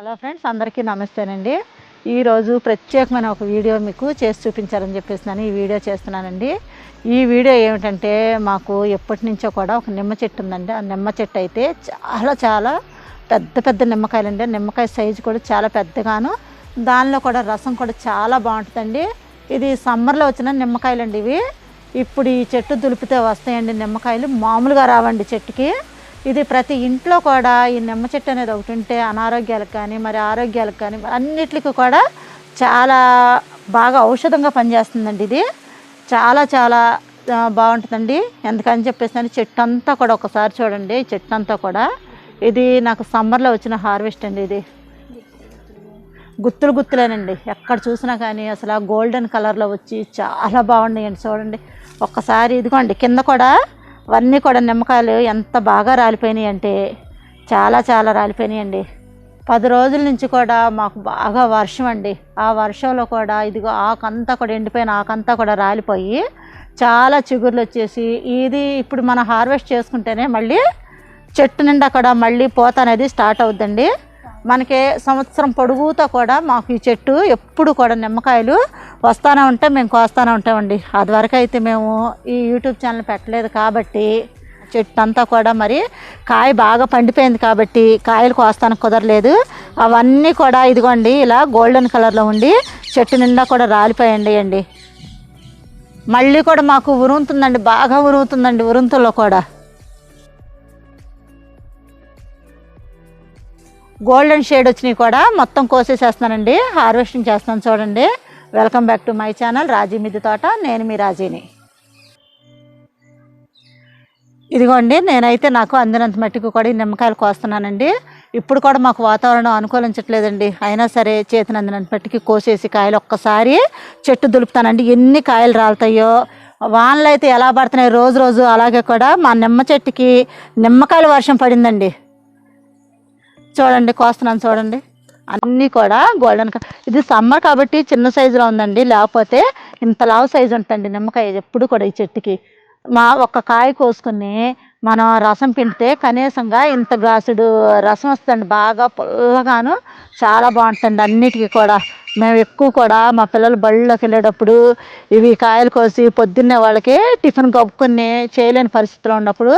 Hello friends అందరికీ నమస్తేనండి. ఈరోజు ప్రత్యేకమైన ఒక వీడియో మీకు చేసి చూపించాలని చెప్పేసి నేను ఈ వీడియో చేస్తున్నానండి. ఈ వీడియో ఏమిటంటే మాకు ఎప్పటి నుంచో కూడా ఒక నిమ్మ చెట్టు ఉందండి. ఆ నిమ్మ చెట్టు అయితే చాలా చాలా పెద్ద పెద్ద నిమ్మకాయలండి. నిమ్మకాయ సైజు కూడా చాలా పెద్దగాను. దానిలో కూడా రసం కూడా చాలా బాగుంటుందండి. ఇది సమ్మర్లో వచ్చిన నిమ్మకాయలండి ఇవి. ఇప్పుడు ఈ చెట్టు దులిపితే వస్తాయండి నిమ్మకాయలు. మామూలుగా రావండి చెట్టుకి. ఇది ప్రతి ఇంట్లో కూడా ఈ నిమ్మ చెట్టు అనేది ఒకటి ఉంటే అనారోగ్యాలకు కానీ మరి ఆరోగ్యాలకు కానీ అన్నిటికీ కూడా చాలా బాగా ఔషధంగా పనిచేస్తుందండి ఇది. చాలా చాలా బాగుంటుందండి. ఎందుకని చెప్పేసి చెట్టు అంతా కూడా ఒకసారి చూడండి చెట్టు అంతా కూడా. ఇది నాకు సమ్మర్లో వచ్చిన హార్వెస్ట్ అండి ఇది. గుత్తులు గుత్తులేనండి. ఎక్కడ చూసినా కానీ అసలు గోల్డెన్ కలర్లో వచ్చి చాలా బాగున్నాయండి చూడండి. ఒక్కసారి ఇదిగోండి కింద కూడా అవన్నీ కూడా నిమ్మకాయలు ఎంత బాగా రాలిపోయినాయి అంటే చాలా చాలా రాలిపోయినాయండి. పది రోజుల నుంచి కూడా మాకు బాగా వర్షం అండి. ఆ వర్షంలో కూడా ఇదిగో ఆకంతా కూడా ఎండిపోయిన ఆకంతా కూడా రాలిపోయి చాలా చిగుర్లు వచ్చేసి ఇది ఇప్పుడు మనం హార్వెస్ట్ చేసుకుంటేనే మళ్ళీ చెట్టు నిండా కూడా మళ్ళీ పూత అనేది స్టార్ట్ అవుద్దండి. మనకి సంవత్సరం పొడుగుతో కూడా మాకు ఈ చెట్టు ఎప్పుడు కూడా నిమ్మకాయలు వస్తానే ఉంటే మేము కోస్తానే ఉంటామండి. అది వరకు అయితే మేము ఈ యూట్యూబ్ ఛానల్ పెట్టలేదు కాబట్టి చెట్టు అంతా కూడా మరి కాయ బాగా పండిపోయింది కాబట్టి కాయలు కోస్తానికి కుదరలేదు. అవన్నీ కూడా ఇదిగోండి ఇలా గోల్డెన్ కలర్లో ఉండి చెట్టు నిండా కూడా రాలిపోయండి అండి. మళ్ళీ కూడా మాకు ఉరుముతుందండి బాగా ఉరుముతుందండి ఉరుముతుల్లో కూడా. గోల్డెన్ షేడ్ వచ్చినాయి కూడా మొత్తం కోసేసేస్తున్నానండి. హార్వెస్టింగ్ చేస్తాను చూడండి. Welcome back to my channel Raji మిద్ది తోట. నేను మీ రాజీని. ఇదిగోండి నేనైతే నాకు అందినంత మట్టికి కూడా ఈ నిమ్మకాయలు కోస్తున్నానండి. ఇప్పుడు కూడా మాకు వాతావరణం అనుకూలించట్లేదండి. అయినా సరే చేతిని అందినంత మట్టికి కోసేసి కాయలు ఒక్కసారి చెట్టు దులుపుతానండి. ఎన్ని కాయలు రాలుతాయో. వానలు అయితే ఎలా పడుతున్నాయి రోజు రోజు అలాగే కూడా మా నిమ్మ చెట్టుకి నిమ్మకాయల వర్షం పడిందండి. చూడండి కోస్తున్నాను చూడండి. అన్నీ కూడా గోల్డెన్ ఇది సమ్మర్ కాబట్టి చిన్న సైజులో ఉందండి. లేకపోతే ఇంత లావు సైజు ఉంటుంది నిమ్మకాయ ఎప్పుడు కూడా ఈ చెట్టుకి. మా ఒక్క కాయ కోసుకుని మనం రసం పిండితే కనీసంగా ఇంత గాసుడు రసం వస్తుంది బాగా పుల్లగాను. చాలా బాగుంటుంది అన్నిటికీ కూడా. మేము ఎక్కువ కూడా మా పిల్లలు బళ్ళలోకి వెళ్ళేటప్పుడు ఇవి కాయలు కోసి పొద్దున్నే వాళ్ళకి టిఫిన్ కప్పుకొని చేయలేని పరిస్థితిలో ఉన్నప్పుడు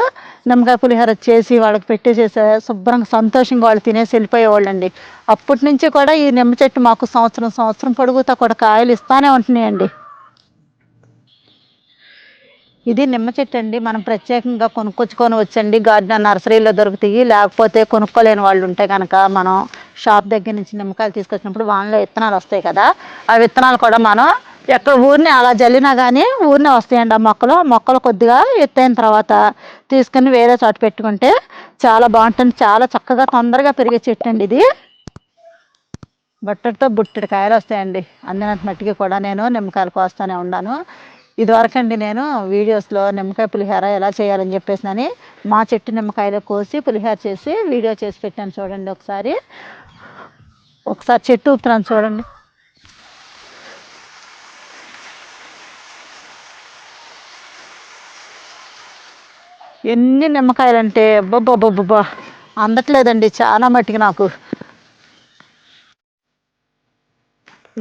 నిమ్మకాయ పులిహోర చేసి వాళ్ళకి పెట్టేసేసే శుభ్రంగా సంతోషంగా వాళ్ళు తినేసి వెళ్ళిపోయేవాళ్ళండి. అప్పటి నుంచి కూడా ఈ నిమ్మ చెట్టు మాకు సంవత్సరం సంవత్సరం పొడుగుతా కూడా కాయలు ఇస్తానే ఉంటున్నాయండి. ఇది నిమ్మ చెట్టు అండి. మనం ప్రత్యేకంగా కొనుక్కొచ్చుకొని వచ్చండి. గార్డెన్ నర్సరీలో దొరుకుతాయి. లేకపోతే కొనుక్కోలేని వాళ్ళు ఉంటే కనుక మనం షాప్ దగ్గర నుంచి నిమ్మకాయలు తీసుకొచ్చినప్పుడు వాళ్ళలో విత్తనాలు వస్తాయి కదా ఆ విత్తనాలు కూడా మనం ఎక్కడ ఊరిని అలా జల్లినా కానీ ఊరినే వస్తాయండి ఆ మొక్కలు. మొక్కలు కొద్దిగా ఎత్తైన తర్వాత తీసుకుని వేరే చోట పెట్టుకుంటే చాలా బాగుంటుంది. చాలా చక్కగా తొందరగా పెరిగే చెట్టు అండి ఇది. బట్టడితో బుట్టడి కాయలు వస్తాయండి. అందినంత మట్టికి కూడా నేను నిమ్మకాయలు కోస్తూనే ఉన్నాను ఇదివరకండి నేను వీడియోస్లో నిమ్మకాయ పులిహోర ఎలా చేయాలని చెప్పేసి అని మా చెట్టు నిమ్మకాయలు కోసి పులిహోర చేసి వీడియో చేసి పెట్టాను చూడండి ఒకసారి. ఒకసారి చెట్టు ఊపుతున్నాను చూడండి. ఎన్ని నిమ్మకాయలంటే అబ్బబ్బబ్బబ్బా అందట్లేదండి చాలా మట్టికి నాకు.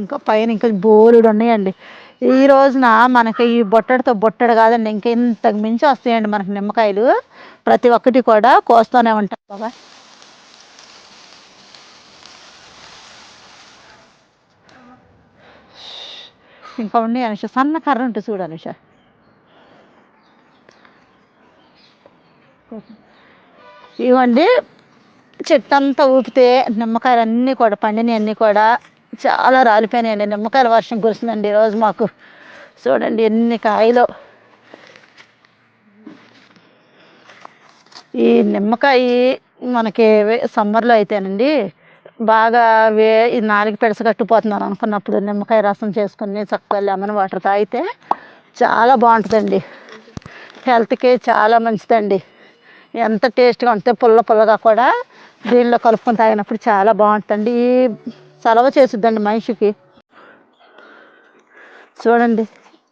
ఇంకా పైన ఇంకా బోలుడు ఉన్నాయండి. ఈ రోజున మనకి ఈ బొట్టడితో బొట్టడు కాదండి ఇంకా ఇంతకు మించి వస్తాయండి మనకి నిమ్మకాయలు. ప్రతి ఒక్కటి కూడా కోస్తూనే ఉంటాం బాబా. ఇంకా ఉన్నాయి అనుష సన్న కర్ర ఉంటుంది చూడు అనుష. ఇవ్వండి చెట్టు అంతా ఊపితే నిమ్మకాయలు అన్నీ కూడా పండినవి అన్నీ కూడా చాలా రాలిపోయినాయండి. నిమ్మకాయల వర్షం కురిసిందండి ఈరోజు మాకు. చూడండి ఎన్ని కాయలు. ఈ నిమ్మకాయ మనకి వే- సమ్మర్లో అయితేనండి బాగా వే ఈ నాలుగు పెడసగట్టుపోతున్నాను అనుకున్నప్పుడు నిమ్మకాయ రసం చేసుకుని చక్కగా లెమన్ వాటర్ తాగితే చాలా బాగుంటుందండి. హెల్త్కి చాలా మంచిదండి. ఎంత టేస్ట్గా ఉంటే పుల్ల పుల్లగా కూడా దీనిలో కలుపుకొని తాగినప్పుడు చాలా బాగుంటుంది ఈ చలవ చేసిద్దండి మనిషికి. చూడండి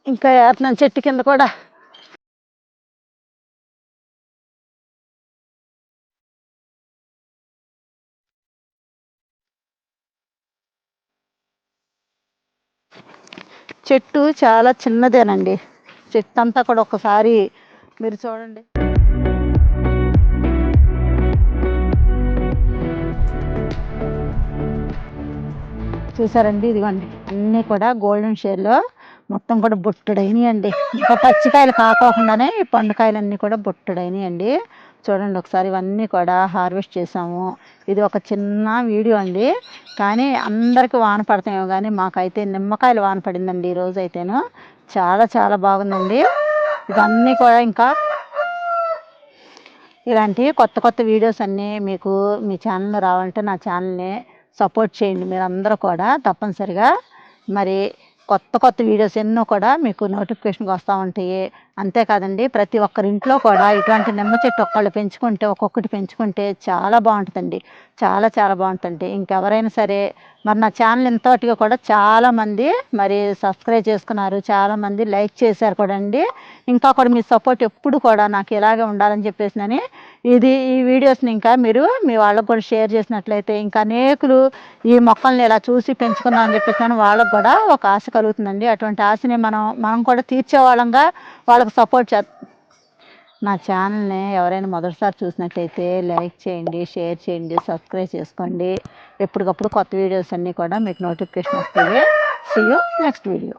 ఇంకా ఏతనం చెట్టు కింద కూడా. చెట్టు చాలా చిన్నదేనండి. చెట్టు అంతా కూడా ఒకసారి మీరు చూడండి. చూసారండి? ఇదిగోండి. అన్నీ కూడా గోల్డెన్ షేడ్లో మొత్తం కూడా బొట్టుడైనవి అండి ఇంకా పచ్చికాయలు కాకోకుండానే ఈ పండుకాయలన్నీ కూడా బొట్టుడైనవి అండి చూడండి ఒకసారి ఇవన్నీ కూడా హార్వెస్ట్ చేసాము ఇది ఒక చిన్న వీడియో అండి. కానీ అందరికి వాన పడతాయేమో కానీ మాకైతే నిమ్మకాయలు వాన పడిందండి ఈ రోజు అయితేను. చాలా చాలా బాగుందండి. ఇవన్నీ కూడా ఇంకా ఇలాంటి కొత్త కొత్త వీడియోస్ అన్నీ మీకు మీ ఛానల్లో రావాలంటే నా ఛానల్ని సపోర్ట్ చేయండి మీరు అందరూ కూడా తప్పనిసరిగా. మరి కొత్త కొత్త వీడియోస్ ఎన్నో కూడా మీకు నోటిఫికేషన్కి వస్తూ ఉంటాయి. అంతేకాదండి ప్రతి ఒక్కరి ఇంట్లో కూడా ఇటువంటి నిమ్మ చెట్టు ఒక్కళ్ళు పెంచుకుంటే ఒక్కొక్కటి పెంచుకుంటే చాలా బాగుంటుందండి. చాలా చాలా బాగుంటుంది ఇంకెవరైనా సరే మరి నా ఛానల్ ఇంతటిగా కూడా చాలామంది మరి సబ్స్క్రైబ్ చేసుకున్నారు. చాలామంది లైక్ చేశారు కూడా అండి. ఇంకా కూడా మీ సపోర్ట్ ఎప్పుడు కూడా నాకు ఇలాగే ఉండాలని చెప్పేసి ఇది ఈ వీడియోస్ని ఇంకా మీరు మీ వాళ్ళకు కూడా షేర్ చేసినట్లయితే ఇంకా అనేకులు ఈ మొక్కల్ని ఇలా చూసి పెంచుకున్నాం అని చెప్పేసి వాళ్ళకు కూడా ఒక ఆశ కలుగుతుందండి. అటువంటి ఆశని మనం మనం కూడా తీర్చే వాళ్ళంగా నాకు సపోర్ట్ చే నా ఛానల్ని ఎవరైనా మొదటిసారి చూసినట్లయితే లైక్ చేయండి షేర్ చేయండి సబ్స్క్రైబ్ చేసుకోండి. ఎప్పటికప్పుడు కొత్త వీడియోస్ అన్నీ కూడా మీకు నోటిఫికేషన్ వస్తుంది సీ యూ నెక్స్ట్ వీడియో